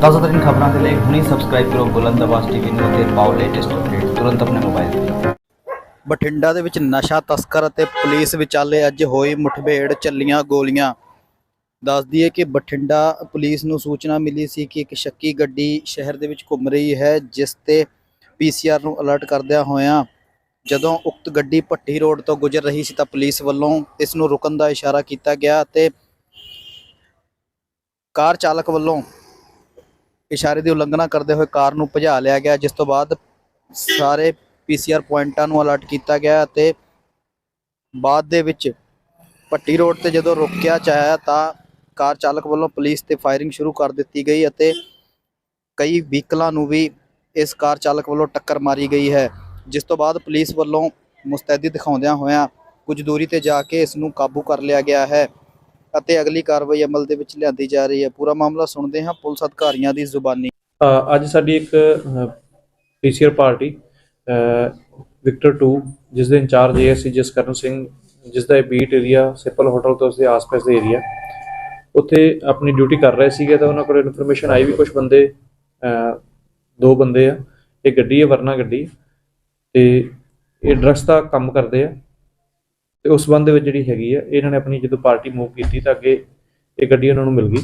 ਤਾਜ਼ਾ ਖਬਰਾਂ ਦੇ ਲਈ ਹੁਣੀ ਸਬਸਕ੍ਰਾਈਬ ਕਰੋ ਬੁਲੰਦ ਆਵਾਜ਼ ਟੀਵੀ ਨੂੰ ਅਤੇ ਪਾਓ ਲੇਟੈਸਟ ਅਪਡੇਟ ਤੁਰੰਤ ਆਪਣੇ ਮੋਬਾਈਲ ਤੇ। ਬਠਿੰਡਾ ਦੇ ਵਿੱਚ ਨਸ਼ਾ, ਤਸਕਰ ਅਤੇ ਪੁਲਿਸ ਵਿਚਾਲੇ ਅੱਜ ਹੋਈ ਮੁਠਭੇੜ ਚੱਲੀਆਂ ਗੋਲੀਆਂ। ਦੱਸ ਦਈਏ ਕਿ ਬਠਿੰਡਾ ਪੁਲਿਸ ਨੂੰ ਸੂਚਨਾ ਮਿਲੀ ਸੀ ਕਿ ਇੱਕ ਸ਼ੱਕੀ ਗੱਡੀ ਸ਼ਹਿਰ ਦੇ ਵਿੱਚ ਘੁੰਮ ਰਹੀ ਹੈ, ਜਿਸ ਤੇ ਪੀਸੀਆਰ ਨੂੰ ਅਲਰਟ ਕਰਦਿਆਂ ਹੋਇਆਂ ਜਦੋਂ ਉਕਤ ਗੱਡੀ ਭੱਟੀ ਰੋਡ ਤੋਂ ਗੁਜ਼ਰ ਰਹੀ ਸੀ ਤਾਂ ਪੁਲਿਸ ਵੱਲੋਂ ਇਸ ਨੂੰ ਰੁਕਣ ਦਾ ਇਸ਼ਾਰਾ ਕੀਤਾ ਗਿਆ ਅਤੇ ਕਾਰ ਚਾਲਕ ਵੱਲੋਂ ਇਸ਼ਾਰੇ ਦੀ ਉਲੰਘਣਾ ਕਰਦੇ ਹੋਏ ਕਾਰ ਨੂੰ ਭਜਾ ਲਿਆ ਗਿਆ, ਜਿਸ ਤੋਂ ਬਾਅਦ ਸਾਰੇ ਪੀਸੀਆਰ ਪੁਆਇੰਟਾਂ ਨੂੰ ਅਲਰਟ ਕੀਤਾ ਗਿਆ ਅਤੇ ਬਾਅਦ ਦੇ ਵਿੱਚ ਪੱਟੀ ਰੋਡ ਤੇ ਜਦੋਂ ਰੋਕਿਆ ਚਾਹਿਆ ਤਾਂ ਕਾਰ ਚਾਲਕ ਵੱਲੋਂ ਪੁਲਿਸ ਤੇ ਫਾਇਰਿੰਗ ਸ਼ੁਰੂ ਕਰ ਦਿੱਤੀ ਗਈ ਅਤੇ ਕਈ ਵਹੀਕਲਾਂ ਨੂੰ ਵੀ ਇਸ ਕਾਰ ਚਾਲਕ ਵੱਲੋਂ ਟੱਕਰ ਮਾਰੀ ਗਈ ਹੈ, ਜਿਸ ਤੋਂ ਬਾਅਦ ਪੁਲਿਸ ਵੱਲੋਂ ਮੁਸਤੈਦੀ ਦਿਖਾਉਂਦਿਆਂ ਹੋਇਆਂ ਕੁਝ ਦੂਰੀ ਤੇ ਜਾ ਕੇ ਇਸ ਨੂੰ ਕਾਬੂ ਕਰ ਲਿਆ ਗਿਆ ਹੈ। ਅਤੇ ਅਗਲੀ ਕਾਰਵਾਈ ਅਮਲ ਦੇ ਵਿੱਚ ਲਿਆਂਦੀ ਜਾ ਰਹੀ ਹੈ। ਪੂਰਾ ਮਾਮਲਾ ਸੁਣਦੇ ਹਾਂ ਪੁਲਿਸ ਅਧਿਕਾਰੀਆਂ ਦੀ ਜ਼ੁਬਾਨੀ। ਅੱਜ ਸਾਡੀ ਇੱਕ ਪੀਸੀਆਰ ਪਾਰਟੀ ਵਿਕਟਰ 2 ਜਿਸ ਦੇ ਇੰਚਾਰਜ ਏਐਸਸੀ ਜਸਕਰਨ ਸਿੰਘ, ਜਿਸ ਦਾ ਇਹ ਬੀਟ ਏਰੀਆ ਸਿਪਲ ਹੋਟਲ ਤੋਂ ਉਸਦੇ ਆਸ-ਪਾਸ ਦੇ ਏਰੀਆ ਉੱਥੇ ਆਪਣੀ ਡਿਊਟੀ ਕਰ ਰਹੇ ਸੀਗੇ ਤਾਂ ਉਹਨਾਂ ਕੋਲ ਇਨਫੋਰਮੇਸ਼ਨ ਆਈ ਵੀ ਕੁਝ ਬੰਦੇ ਦੋ ਬੰਦੇ ਆ। ਇਹ ਗੱਡੀ ਹੈ, ਵਰਨਾ ਗੱਡੀ। ਤੇ ਇਹ ਡਰੱਗਸ ਦਾ ਕੰਮ ਕਰਦੇ ਆ। ਤੇ ਉਸ ਸੰਬੰਧ ਵਿੱਚ ਜਿਹੜੀ ਹੈਗੀ ਆ, ਇਹਨਾਂ ਨੇ ਆਪਣੀ ਜਦੋਂ ਪਾਰਟੀ ਮੂਵ ਕੀਤੀ ਤਾਂ ਅੱਗੇ ਇਹ ਗੱਡੀ ਉਹਨਾਂ ਨੂੰ ਮਿਲ ਗਈ।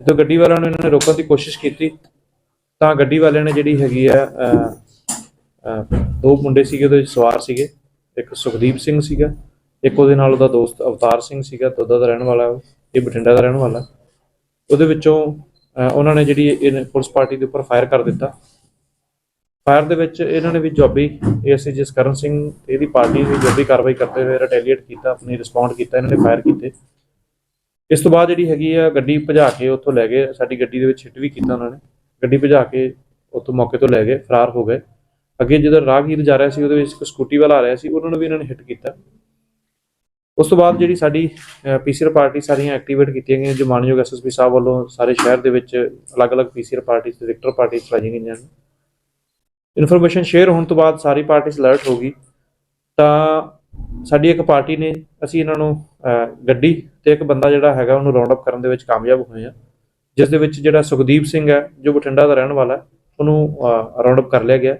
ਜਦੋਂ ਗੱਡੀ ਵਾਲਿਆਂ ਨੇ ਇਹਨਾਂ ਨੇ ਰੋਕਣ ਦੀ ਕੋਸ਼ਿਸ਼ ਕੀਤੀ, ਤਾਂ ਗੱਡੀ ਵਾਲਿਆਂ ਨੇ ਜਿਹੜੀ ਹੈਗੀ ਆ ਦੋ ਮੁੰਡੇ ਸੀਗੇ, ਉਹਦੇ ਸਵਾਰ ਸੀਗੇ। ਇੱਕ ਸੁਖਦੀਪ ਸਿੰਘ ਸੀਗਾ, ਇੱਕ ਉਹਦੇ ਨਾਲ ਉਹਦਾ ਦੋਸਤ ਅਵਤਾਰ ਸਿੰਘ ਸੀਗਾ ਤੋਦਾ ਦਾ ਰਹਿਣ ਵਾਲਾ ਇਹ ਬਠਿੰਡਾ ਦਾ ਰਹਿਣ ਵਾਲਾ। ਉਹਦੇ ਵਿੱਚੋਂ ਉਹਨਾਂ ਨੇ ਜਿਹੜੀ ਇਹ ਪੁਲਿਸ ਪਾਰਟੀ ਦੇ ਉੱਪਰ ਫਾਇਰ ਕਰ ਦਿੱਤਾ। ਫਾਇਰ ਦੇ ਵਿੱਚ ਇਹਨਾਂ ਨੇ ਵੀ ਜੋਬੀ ਏਐਸਏ ਜਸਕਰਨ ਸਿੰਘ ਤੇ ਇਹਦੀ ਪਾਰਟੀ ਦੀ ਜੋਬੀ ਕਾਰਵਾਈ ਕਰਦੇ ਹੋਏ ਰਿਟੈਲੀਏਟ ਕੀਤਾ, ਆਪਣੀ ਰਿਸਪੌਂਡ ਕੀਤਾ, ਇਹਨਾਂ ਨੇ ਫਾਇਰ ਕੀਤੇ। ਇਸ ਤੋਂ ਬਾਅਦ ਜਿਹੜੀ ਹੈਗੀ ਆ ਗੱਡੀ ਭਜਾ ਕੇ ਉੱਥੋਂ ਲੈ ਗਏ, ਸਾਡੀ ਗੱਡੀ ਦੇ ਵਿੱਚ ਹਿੱਟ ਵੀ ਕੀਤਾ ਉਹਨਾਂ ਨੇ। ਗੱਡੀ ਭਜਾ ਕੇ ਉੱਥੋਂ ਮੌਕੇ ਤੋਂ ਲੈ ਗਏ, ਫਰਾਰ ਹੋ ਗਏ। ਅੱਗੇ ਜਦੋਂ ਰਾਹਗੀਰ ਜਾ ਰਿਹਾ ਸੀ, ਉਹਦੇ ਵਿੱਚ ਇੱਕ ਸਕੂਟੀ ਵਾਲਾ ਆ ਰਿਹਾ ਸੀ, ਉਹਨਾਂ ਨੂੰ ਵੀ ਇਹਨਾਂ ਨੇ ਹਿੱਟ ਕੀਤਾ। ਉਸ ਤੋਂ ਬਾਅਦ ਜਿਹੜੀ ਸਾਡੀ ਪੀਸੀਆਰ ਪਾਰਟੀ ਸਾਰੀਆਂ ਐਕਟੀਵੇਟ ਕੀਤੀਆਂ ਗਈਆਂ ਜੋ ਮਾਨਯੋਗ ਐਸਐਸਪੀ ਸਾਹਿਬ ਵੱਲੋਂ ਸਾਰੇ ਸ਼ਹਿਰ ਦੇ ਵਿੱਚ ਅਲੱਗ-ਅਲੱਗ ਪੀਸੀਆਰ ਪਾਰਟੀ ਤੇ ਵਿਕਟਰ ਪਾਰਟੀ ਚਲਾਈਆਂ ਗਈਆਂ। ਨੇ ਇਨਫੋਰਮੇਸ਼ਨ ਸ਼ੇਅਰ ਹੋਣ ਤੋਂ ਬਾਅਦ ਸਾਰੀ ਪਾਰਟੀਆਂ ਅਲਰਟ ਹੋ ਗਈ। ਤਾਂ ਸਾਡੀ ਇੱਕ ਪਾਰਟੀ ਨੇ, ਅਸੀਂ ਇਹਨਾਂ ਨੂੰ ਗੱਡੀ ਤੇ ਇੱਕ ਬੰਦਾ ਜਿਹੜਾ ਹੈਗਾ, ਉਹਨੂੰ ਰਾਉਂਡ ਅਪ ਕਰਨ ਦੇ ਵਿੱਚ ਕਾਮਯਾਬ ਹੋਏ ਆ ਜਿਸ ਦੇ ਵਿੱਚ ਜਿਹੜਾ ਸੁਖਦੀਪ ਸਿੰਘ ਹੈ, ਜੋ ਬਠਿੰਡਾ ਦਾ ਰਹਿਣ ਵਾਲਾ ਉਹਨੂੰ ਰਾਉਂਡ ਅਪ ਕਰ ਲਿਆ ਗਿਆ।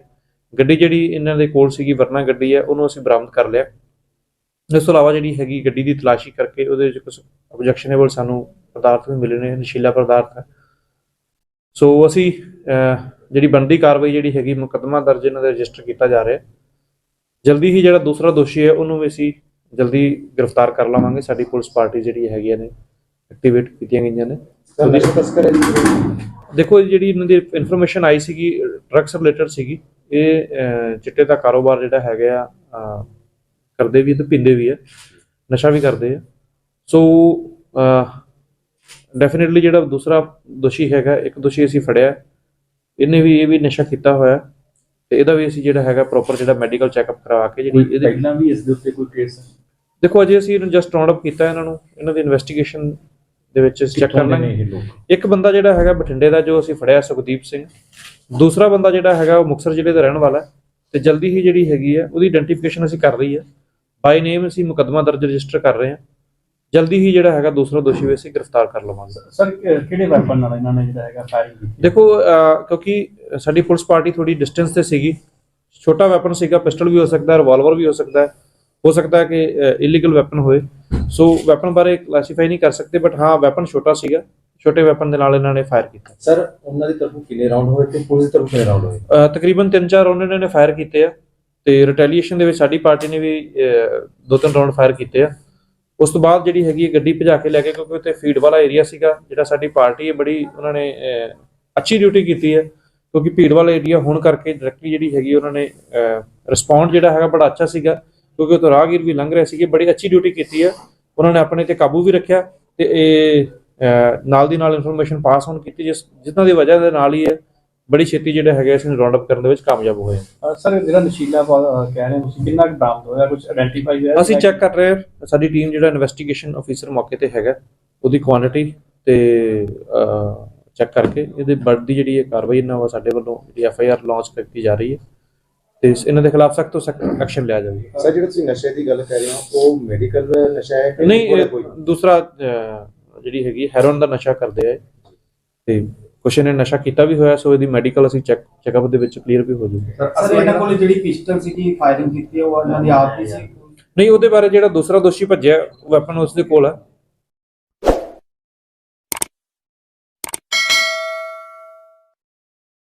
ਗੱਡੀ ਜਿਹੜੀ ਇਹਨਾਂ ਦੇ ਕੋਲ ਸੀਗੀ, ਵਰਨਾ ਗੱਡੀ ਹੈ, ਉਹਨੂੰ ਅਸੀਂ ਬਰਾਮਦ ਕਰ ਲਿਆ। ਇਸ ਤੋਂ ਇਲਾਵਾ ਜਿਹੜੀ ਹੈਗੀ ਗੱਡੀ ਦੀ ਤਲਾਸ਼ੀ ਕਰਕੇ ਉਹਦੇ ਵਿੱਚ ਕੁਝ ਆਬਜੈਕਸ਼ਨੇਬਲ ਸਾਨੂੰ ਪਦਾਰਥ ਵੀ ਮਿਲੇ ਨੇ, ਨਸ਼ੀਲਾ ਪਦਾਰਥ ਸੋ ਅਸੀਂ ਜਿਹੜੀ ਬਣਦੀ ਕਾਰਵਾਈ ਜਿਹੜੀ ਹੈਗੀ ਮੁਕੱਦਮਾ ਦਰਜ ਇਹਨਾਂ ਦਾ ਰਜਿਸਟਰ ਕੀਤਾ ਜਾ ਰਿਹਾ ਜਲਦੀ ਹੀ ਜਿਹੜਾ ਦੂਸਰਾ ਦੋਸ਼ੀ ਹੈ ਉਹਨੂੰ ਵੀ ਅਸੀਂ ਜਲਦੀ ਗ੍ਰਿਫਤਾਰ ਕਰ ਲਵਾਂਗੇ। ਸਾਡੀ ਪੁਲਿਸ ਪਾਰਟੀ ਜਿਹੜੀ ਹੈਗੀਆਂ ਨੇ ਐਕਟੀਵੇਟ ਕੀਤੀਆਂ ਗਈਆਂ ਨੇ। ਦੇਖੋ ਜਿਹੜੀ ਇਹਨਾਂ ਦੀ ਇਨਫੋਰਮੇਸ਼ਨ ਆਈ ਸੀਗੀ ਡਰੱਗਸ ਰਿਲੇਟਡ ਸੀਗੀ ਇਹ ਚਿੱਟੇ ਦਾ ਕਾਰੋਬਾਰ ਜਿਹੜਾ ਹੈਗਾ ਆ ਕਰਦੇ ਵੀ ਤੇ ਪੀਂਦੇ ਵੀ ਆ ਨਸ਼ਾ ਵੀ ਕਰਦੇ ਆ। ਸੋ ਡੈਫੀਨਿਟਲੀ ਜਿਹੜਾ ਦੂਸਰਾ ਦੋਸ਼ੀ ਹੈਗਾ ਇੱਕ ਦੋਸ਼ੀ ਅਸੀਂ ਫੜਿਆ। ਇਹਨੇ ਵੀ ਇਹ ਵੀ ਨਸ਼ਾ ਕੀਤਾ ਹੋਇਆ ਤੇ ਇਹਦਾ ਵੀ ਅਸੀਂ ਜਿਹੜਾ ਹੈਗਾ ਪ੍ਰੋਪਰ ਜਿਹੜਾ ਮੈਡੀਕਲ ਚੈੱਕਅਪ ਕਰਵਾ ਕੇ ਜਿਹੜੀ ਇਹਦੇ ਪਹਿਲਾਂ ਵੀ ਇਸ ਦੇ ਉੱਤੇ ਕੋਈ ਕੇਸ ਦੇਖੋ ਅਜੇ ਅਸੀਂ ਇਹਨੂੰ ਜਸਟ ਰਾਉਂਡ ਅਪ ਕੀਤਾ ਇਹਨਾਂ ਨੂੰ ਇਹਨਾਂ ਦੀ ਇਨਵੈਸਟੀਗੇਸ਼ਨ ਦੇ ਵਿੱਚ ਚੈੱਕ ਕਰ ਲਾਂਗੇ। ਇੱਕ ਬੰਦਾ ਜਿਹੜਾ ਹੈਗਾ ਬਠਿੰਡੇ ਦਾ ਜੋ ਅਸੀਂ ਫੜਿਆ ਸੁਖਦੀਪ ਸਿੰਘ ਦੂਸਰਾ ਬੰਦਾ ਜਿਹੜਾ ਹੈਗਾ ਉਹ ਮੁਕਤਸਰ ਜ਼ਿਲ੍ਹੇ ਦਾ ਰਹਿਣ ਵਾਲਾ ਤੇ ਜਲਦੀ ਹੀ ਜਿਹੜੀ ਹੈਗੀ ਹੈ ਉਹਦੀ ਆਇਡੈਂਟੀਫਿਕੇਸ਼ਨ ਅਸੀਂ ਕਰ ਰਹੀ ਹੈ। ਬਾਈ ਨੇਮ ਅਸੀਂ ਮੁਕੱਦਮਾ ਦਰਜ ਰਜਿਸਟਰ ਕਰ ਰਹੇ ਹਾਂ। ਜਲਦੀ ਹੀ ਜਿਹੜਾ ਹੈਗਾ ਦੂਸਰਾ ਦੋਸ਼ੀ ਵੀ ਅਸੀਂ ਗ੍ਰਿਫਤਾਰ ਕਰ ਲਵਾਂਗੇ। ਸਰ ਕਿਹੜੇ ਵੈਪਨ ਨਾਲ ਇਹਨਾਂ ਨੇ ਜਿਹੜਾ ਹੈਗਾ ਫਾਇਰਿੰਗ ਕੀਤੀ? ਦੇਖੋ ਕਿਉਂਕਿ ਸਾਡੀ ਪੁਲਿਸ ਪਾਰਟੀ ਥੋੜੀ ਡਿਸਟੈਂਸ ਤੇ ਸੀਗੀ। ਛੋਟਾ ਵੈਪਨ ਸੀਗਾ ਪਿਸਟਲ ਵੀ ਹੋ ਸਕਦਾ ਹੈ ਰਿਵਾਲਵਰ ਵੀ ਹੋ ਸਕਦਾ ਹੈ। ਹੋ ਸਕਦਾ ਹੈ ਕਿ ਇਲੀਗਲ ਵੈਪਨ ਹੋਏ। ਸੋ ਵੈਪਨ ਬਾਰੇ ਕਲਾਸੀਫਾਈ ਨਹੀਂ ਕਰ ਸਕਦੇ ਬਟ ਹਾਂ ਵੈਪਨ ਛੋਟਾ ਸੀਗਾ। ਛੋਟੇ ਵੈਪਨ ਦੇ ਨਾਲ ਇਹਨਾਂ ਨੇ ਫਾਇਰ ਕੀਤਾ। ਸਰ ਉਹਨਾਂ ਦੀ ਤਰਫੋਂ ਕਿੰਨੇ ਰਾਉਂਡ ਹੋਏ ਤੇ ਪੁਲਿਸ ਦੀ ਤਰਫੋਂ ਕਿੰਨੇ ਰਾਉਂਡ ਹੋਏ? ਤਕਰੀਬਨ 3-4 ਰਾਉਂਡ ਇਹਨਾਂ ਨੇ ਫਾਇਰ ਕੀਤੇ ਆ। ਤੇ ਰਿਟੈਲੀਏਸ਼ਨ ਦੇ ਵਿੱਚ ਸਾਡੀ ਪਾਰਟੀ ਨੇ ਵੀ ਦੋ ਤਿੰਨ ਰਾਉਂਡ ਫਾਇਰ ਕੀਤੇ ਆ। ਉਸ ਤੋਂ ਬਾਅਦ ਜਿਹੜੀ ਹੈਗੀ ਹੈ ਗੱਡੀ ਭਜਾ ਕੇ ਲੈ ਕੇ ਕਿਉਂਕਿ ਉੱਥੇ ਫੀਡ ਵਾਲਾ ਏਰੀਆ ਸੀਗਾ, ਜਿਹੜਾ ਸਾਡੀ ਪਾਰਟੀ ਹੈ, ਬੜੀ ਉਹਨਾਂ ਨੇ ਅੱਛੀ ਡਿਊਟੀ ਕੀਤੀ ਹੈ। ਕਿਉਂਕਿ ਭੀੜ ਵਾਲਾ ਏਰੀਆ ਹੋਣ ਕਰਕੇ ਡਾਇਰੈਕਟਲੀ ਜਿਹੜੀ ਹੈਗੀ ਉਹਨਾਂ ਨੇ ਰਿਸਪੌਂਡ ਜਿਹੜਾ ਹੈਗਾ ਬੜਾ ਅੱਛਾ ਸੀਗਾ। ਕਿਉਂਕਿ ਉੱਥੇ ਰਾਹਗੀਰ ਵੀ ਲੰਘ ਰਹੇ ਸੀਗੇ, ਬੜੀ ਅੱਛੀ ਡਿਊਟੀ ਕੀਤੀ ਹੈ। ਉਹਨਾਂ ਨੇ ਆਪਣੇ ਤੇ ਕਾਬੂ ਵੀ ਰੱਖਿਆ ਤੇ ਇਹ ਨਾਲ ਦੀ ਨਾਲ ਇਨਫੋਰਮੇਸ਼ਨ ਪਾਸ ਹੋਣ ਕੀਤੀ, ਜਿਸ ਜਿਨ੍ਹਾਂ ਦੀ ਵਜ੍ਹਾ ਦੇ ਨਾਲ ਹੀ ਹੈ ਬੜੀ ਛੇਤੀ ਜਿਹੜਾ ਹੈਗਾ ਇਸ ਨੂੰ ਰਾਉਂਡ ਅਪ ਕਰਨ ਦੇ ਵਿੱਚ ਕਾਮਯਾਬ ਹੋਏ ਸਰ ਜਿਹੜਾ ਨਸ਼ੀਲਾ ਕਹਿ ਰਹੇ ਤੁਸੀਂ ਕਿੰਨਾ ਕੁ ਬਰਾਮਦ ਹੋਇਆ? ਕੁਝ ਆਇਡੈਂਟੀਫਾਈ ਹੋਇਆ? ਅਸੀਂ ਚੈੱਕ ਕਰ ਰਹੇ ਹਾਂ। ਸਾਡੀ ਟੀਮ ਜਿਹੜਾ ਇਨਵੈਸਟੀਗੇਸ਼ਨ ਅਫੀਸਰ ਮੌਕੇ ਤੇ ਹੈਗਾ ਉਹਦੀ ਕੁਆਂਟੀਟੀ ਤੇ ਚੈੱਕ ਕਰਕੇ ਇਹਦੇ ਬੜਦੀ ਜਿਹੜੀ ਹੈ ਕਾਰਵਾਈ ਇਹਨਾਂ ਵਾ ਸਾਡੇ ਵੱਲੋਂ ਜਿਹੜੀ ਐਫ ਆਈ ਆਰ ਲਾਂਚ ਕੀਤੀ ਜਾ ਰਹੀ ਹੈ ਤੇ ਇਸ- ਇਹਨਾਂ ਦੇ ਖਿਲਾਫ ਸਖਤ ਤੋਂ ਸਖਤ ਐਕਸ਼ਨ ਲਿਆ ਜਾਵੇਗਾ ਸਰ ਜਿਹੜਾ ਤੁਸੀਂ ਨਸ਼ੇ ਦੀ ਗੱਲ ਕਰ ਰਹੇ ਹੋ ਉਹ ਮੈਡੀਕਲ ਨਸ਼ਾ ਹੈ ਕਿ ਨਹੀਂ ਇਹ ਦੂਸਰਾ ਜਿਹੜੀ ਹੈਗੀ ਹੈਰੋਨ ਦਾ ਨਸ਼ਾ ਕਰਦੇ ਆ ਇਹ। ਤੇ ਕੁਛ ਇਹਨੇ ਨਸ਼ਾ ਕੀਤਾ ਵੀ ਹੋਇਆ ਸੋ ਇਹਦੀ ਮੈਡੀਕਲ ਅਸੀਂ ਚੈੱਕ ਚੈੱਕਅਪ ਦੇ ਵਿੱਚ ਕਲੀਅਰ ਵੀ ਹੋ ਜੂਗੀ ਸਰ ਇਹਨਾਂ ਕੋਲ ਜਿਹੜੀ ਪਿਸਟਲ ਸੀਗੀ ਫਾਇਰਿੰਗ ਕੀਤੀ ਉਹ ਇਹਨਾਂ ਦੀ ਆਪ ਦੀ ਸੀ? ਨਹੀਂ ਉਹਦੇ ਬਾਰੇ ਜਿਹੜਾ ਦੂਸਰਾ ਦੋਸ਼ੀ ਭੱਜਿਆ ਵੈਪਨ ਉਸ ਦੇ ਕੋਲ ਹੈ